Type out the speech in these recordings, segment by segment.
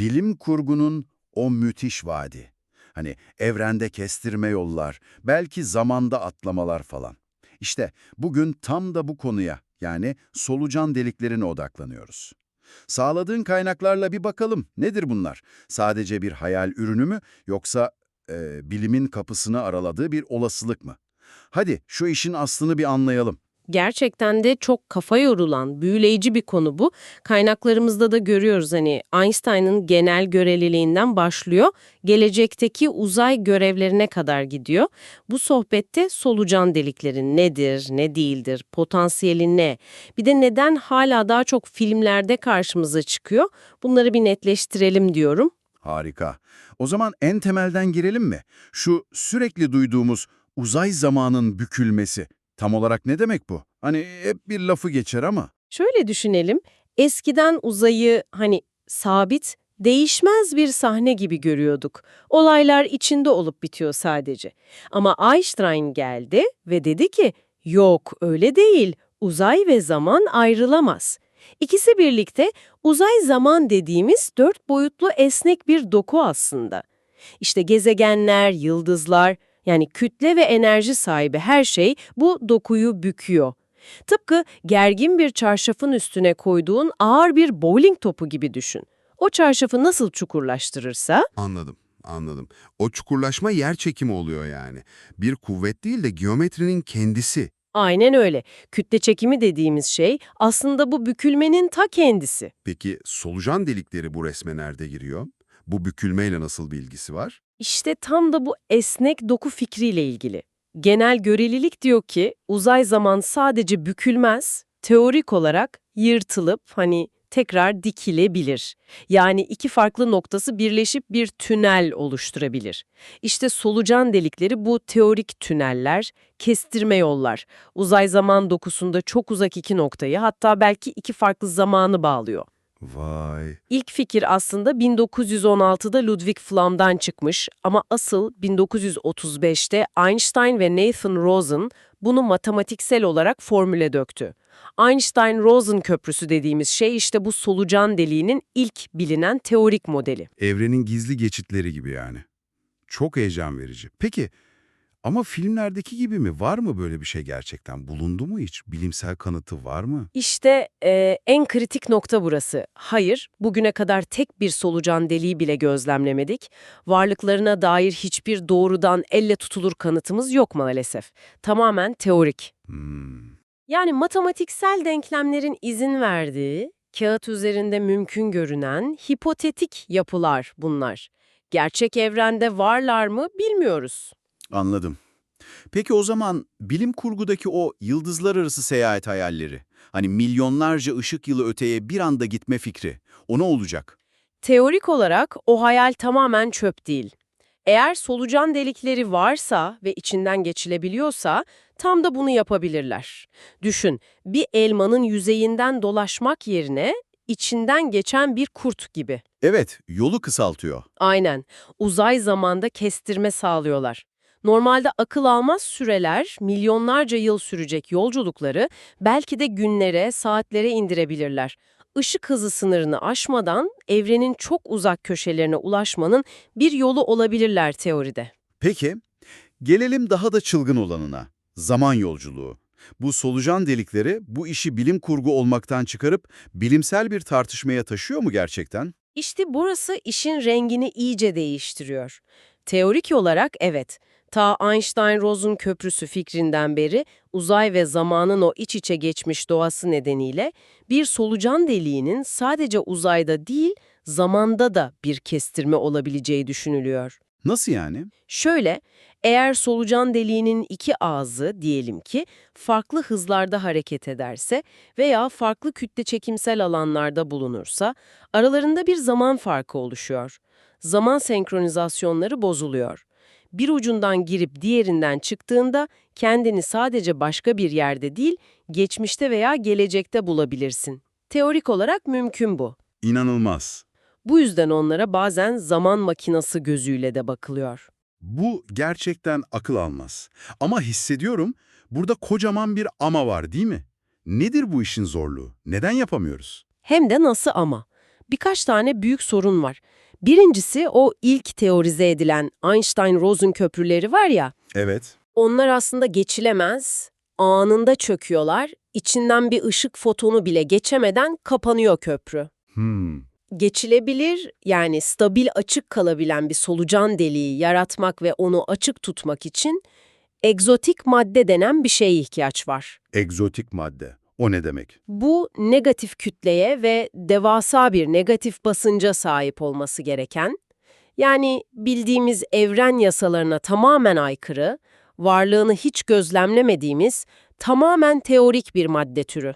bilim kurgunun o müthiş vaadi. Hani evrende kestirme yollar, belki zamanda atlamalar falan. İşte bugün tam da bu konuya yani solucan deliklerine odaklanıyoruz. Sağladığın kaynaklarla bir bakalım. Nedir bunlar? Sadece bir hayal ürünü mü yoksa e, bilimin kapısını araladığı bir olasılık mı? Hadi şu işin aslını bir anlayalım. Gerçekten de çok kafa yorulan, büyüleyici bir konu bu. Kaynaklarımızda da görüyoruz hani Einstein'ın genel göreliliğinden başlıyor, gelecekteki uzay görevlerine kadar gidiyor. Bu sohbette solucan delikleri nedir, ne değildir, potansiyeli ne? Bir de neden hala daha çok filmlerde karşımıza çıkıyor? Bunları bir netleştirelim diyorum. Harika. O zaman en temelden girelim mi? Şu sürekli duyduğumuz uzay zamanın bükülmesi. Tam olarak ne demek bu? Hani hep bir lafı geçer ama. Şöyle düşünelim, eskiden uzayı hani sabit, değişmez bir sahne gibi görüyorduk. Olaylar içinde olup bitiyor sadece. Ama Einstein geldi ve dedi ki, yok öyle değil, uzay ve zaman ayrılamaz. İkisi birlikte uzay zaman dediğimiz dört boyutlu esnek bir doku aslında. İşte gezegenler, yıldızlar, yani kütle ve enerji sahibi her şey bu dokuyu büküyor. Tıpkı gergin bir çarşafın üstüne koyduğun ağır bir bowling topu gibi düşün. O çarşafı nasıl çukurlaştırırsa, Anladım, anladım. O çukurlaşma yer çekimi oluyor yani. Bir kuvvet değil de geometrinin kendisi. aynen öyle. Kütle çekimi dediğimiz şey aslında bu bükülmenin ta kendisi. Peki solucan delikleri bu resme nerede giriyor? Bu bükülmeyle nasıl bir ilgisi var? İşte tam da bu esnek doku fikriyle ilgili. Genel görelilik diyor ki uzay zaman sadece bükülmez, teorik olarak yırtılıp hani tekrar dikilebilir. Yani iki farklı noktası birleşip bir tünel oluşturabilir. İşte solucan delikleri bu teorik tüneller, kestirme yollar. Uzay zaman dokusunda çok uzak iki noktayı hatta belki iki farklı zamanı bağlıyor. Vay. İlk fikir aslında 1916'da Ludwig Flam'dan çıkmış ama asıl 1935'te Einstein ve Nathan Rosen bunu matematiksel olarak formüle döktü. Einstein-Rosen köprüsü dediğimiz şey işte bu solucan deliğinin ilk bilinen teorik modeli. Evrenin gizli geçitleri gibi yani. Çok heyecan verici. Peki ama filmlerdeki gibi mi? Var mı böyle bir şey gerçekten? Bulundu mu hiç? Bilimsel kanıtı var mı? İşte e, en kritik nokta burası. Hayır, bugüne kadar tek bir solucan deliği bile gözlemlemedik. Varlıklarına dair hiçbir doğrudan elle tutulur kanıtımız yok maalesef. Tamamen teorik. Hmm. Yani matematiksel denklemlerin izin verdiği, kağıt üzerinde mümkün görünen hipotetik yapılar bunlar. Gerçek evrende varlar mı bilmiyoruz. Anladım. Peki o zaman bilim kurgudaki o yıldızlar arası seyahat hayalleri, hani milyonlarca ışık yılı öteye bir anda gitme fikri, o ne olacak? Teorik olarak o hayal tamamen çöp değil. Eğer solucan delikleri varsa ve içinden geçilebiliyorsa tam da bunu yapabilirler. Düşün, bir elmanın yüzeyinden dolaşmak yerine içinden geçen bir kurt gibi. Evet, yolu kısaltıyor. Aynen. Uzay zamanda kestirme sağlıyorlar. Normalde akıl almaz süreler, milyonlarca yıl sürecek yolculukları belki de günlere, saatlere indirebilirler. Işık hızı sınırını aşmadan evrenin çok uzak köşelerine ulaşmanın bir yolu olabilirler teoride. Peki, gelelim daha da çılgın olanına. Zaman yolculuğu. Bu solucan delikleri bu işi bilim kurgu olmaktan çıkarıp bilimsel bir tartışmaya taşıyor mu gerçekten? İşte burası işin rengini iyice değiştiriyor. Teorik olarak evet, ta Einstein-Rosen köprüsü fikrinden beri uzay ve zamanın o iç içe geçmiş doğası nedeniyle bir solucan deliğinin sadece uzayda değil, zamanda da bir kestirme olabileceği düşünülüyor. Nasıl yani? Şöyle, eğer solucan deliğinin iki ağzı diyelim ki farklı hızlarda hareket ederse veya farklı kütle çekimsel alanlarda bulunursa aralarında bir zaman farkı oluşuyor. Zaman senkronizasyonları bozuluyor. Bir ucundan girip diğerinden çıktığında kendini sadece başka bir yerde değil, geçmişte veya gelecekte bulabilirsin. Teorik olarak mümkün bu. İnanılmaz. Bu yüzden onlara bazen zaman makinası gözüyle de bakılıyor. Bu gerçekten akıl almaz. Ama hissediyorum burada kocaman bir ama var değil mi? Nedir bu işin zorluğu? Neden yapamıyoruz? Hem de nasıl ama. birkaç tane büyük sorun var. Birincisi o ilk teorize edilen Einstein-Rosen köprüleri var ya, Evet. onlar aslında geçilemez, anında çöküyorlar, içinden bir ışık fotonu bile geçemeden kapanıyor köprü. Hmm. Geçilebilir yani stabil açık kalabilen bir solucan deliği yaratmak ve onu açık tutmak için egzotik madde denen bir şeye ihtiyaç var. Egzotik madde. O ne demek? Bu negatif kütleye ve devasa bir negatif basınca sahip olması gereken, yani bildiğimiz evren yasalarına tamamen aykırı, varlığını hiç gözlemlemediğimiz tamamen teorik bir madde türü.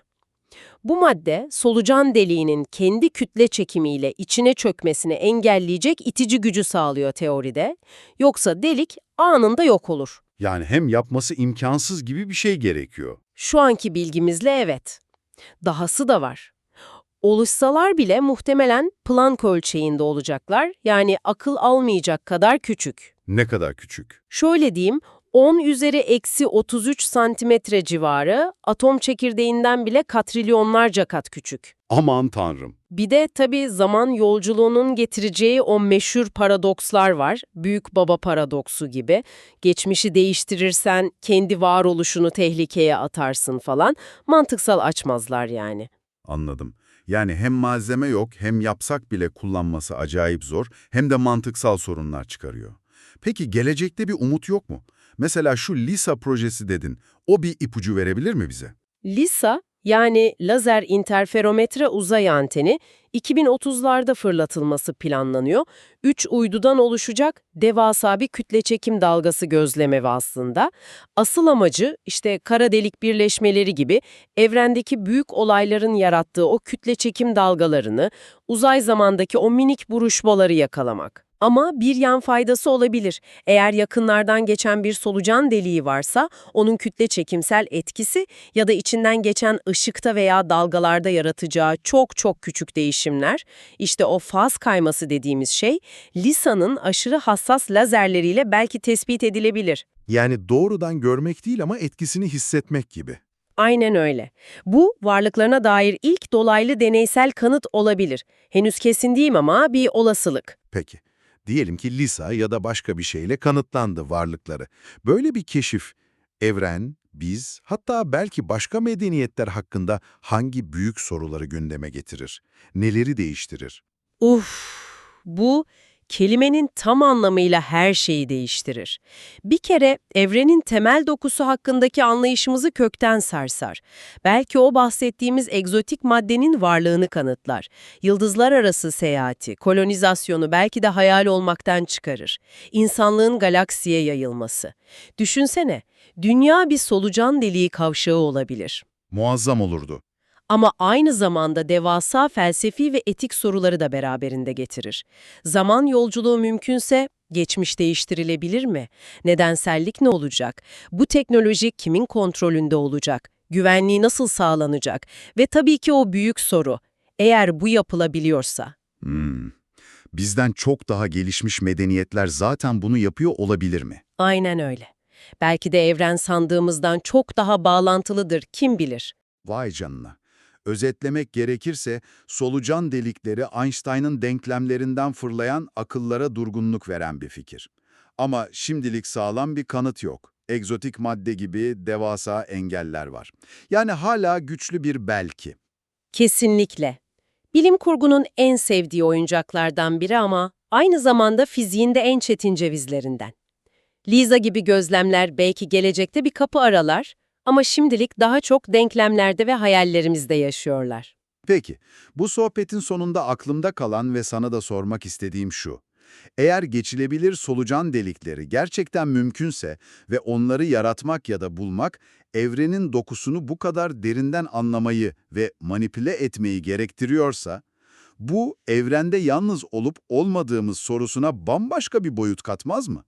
Bu madde solucan deliğinin kendi kütle çekimiyle içine çökmesini engelleyecek itici gücü sağlıyor teoride, yoksa delik anında yok olur. Yani hem yapması imkansız gibi bir şey gerekiyor. Şu anki bilgimizle evet. Dahası da var. Oluşsalar bile muhtemelen Planck ölçeğinde olacaklar, yani akıl almayacak kadar küçük. Ne kadar küçük. Şöyle diyeyim, 10 üzeri eksi 33 santimetre civarı, atom çekirdeğinden bile katrilyonlarca kat küçük. Aman tanrım. Bir de tabii zaman yolculuğunun getireceği o meşhur paradokslar var. Büyük baba paradoksu gibi. Geçmişi değiştirirsen kendi varoluşunu tehlikeye atarsın falan. Mantıksal açmazlar yani. Anladım. Yani hem malzeme yok hem yapsak bile kullanması acayip zor hem de mantıksal sorunlar çıkarıyor. Peki gelecekte bir umut yok mu? Mesela şu LISA projesi dedin. O bir ipucu verebilir mi bize? LISA yani lazer interferometre uzay anteni 2030'larda fırlatılması planlanıyor. Üç uydudan oluşacak devasa bir kütle çekim dalgası gözlemevi aslında. Asıl amacı işte kara delik birleşmeleri gibi evrendeki büyük olayların yarattığı o kütle çekim dalgalarını, uzay zamandaki o minik buruşmaları yakalamak. Ama bir yan faydası olabilir. Eğer yakınlardan geçen bir solucan deliği varsa onun kütle çekimsel etkisi ya da içinden geçen ışıkta veya dalgalarda yaratacağı çok çok küçük değişimler, işte o faz kayması dediğimiz şey, LISA'nın aşırı hassas lazerleriyle belki tespit edilebilir. Yani doğrudan görmek değil ama etkisini hissetmek gibi. Aynen öyle. Bu, varlıklarına dair ilk dolaylı deneysel kanıt olabilir. Henüz kesin değilim ama bir olasılık. Peki, diyelim ki Lisa ya da başka bir şeyle kanıtlandı varlıkları. Böyle bir keşif, evren, biz, hatta belki başka medeniyetler hakkında hangi büyük soruları gündeme getirir? Neleri değiştirir? Uf, bu kelimenin tam anlamıyla her şeyi değiştirir. Bir kere evrenin temel dokusu hakkındaki anlayışımızı kökten sarsar. Belki o bahsettiğimiz egzotik maddenin varlığını kanıtlar. Yıldızlar arası seyahati, kolonizasyonu belki de hayal olmaktan çıkarır. İnsanlığın galaksiye yayılması. Düşünsene, dünya bir solucan deliği kavşağı olabilir. Muazzam olurdu. Ama aynı zamanda devasa felsefi ve etik soruları da beraberinde getirir. Zaman yolculuğu mümkünse geçmiş değiştirilebilir mi? Nedensellik ne olacak? Bu teknoloji kimin kontrolünde olacak? Güvenliği nasıl sağlanacak? Ve tabii ki o büyük soru, eğer bu yapılabiliyorsa. Hmm. Bizden çok daha gelişmiş medeniyetler zaten bunu yapıyor olabilir mi? Aynen öyle. Belki de evren sandığımızdan çok daha bağlantılıdır, kim bilir? Vay canına. Özetlemek gerekirse solucan delikleri Einstein'ın denklemlerinden fırlayan akıllara durgunluk veren bir fikir. Ama şimdilik sağlam bir kanıt yok. Egzotik madde gibi devasa engeller var. Yani hala güçlü bir belki. Kesinlikle. Bilim kurgunun en sevdiği oyuncaklardan biri ama aynı zamanda fiziğin de en çetin cevizlerinden. Lisa gibi gözlemler belki gelecekte bir kapı aralar ama şimdilik daha çok denklemlerde ve hayallerimizde yaşıyorlar. Peki, bu sohbetin sonunda aklımda kalan ve sana da sormak istediğim şu. Eğer geçilebilir solucan delikleri gerçekten mümkünse ve onları yaratmak ya da bulmak, evrenin dokusunu bu kadar derinden anlamayı ve manipüle etmeyi gerektiriyorsa, bu evrende yalnız olup olmadığımız sorusuna bambaşka bir boyut katmaz mı?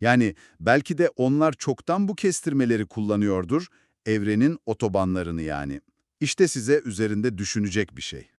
Yani belki de onlar çoktan bu kestirmeleri kullanıyordur, evrenin otobanlarını yani. İşte size üzerinde düşünecek bir şey.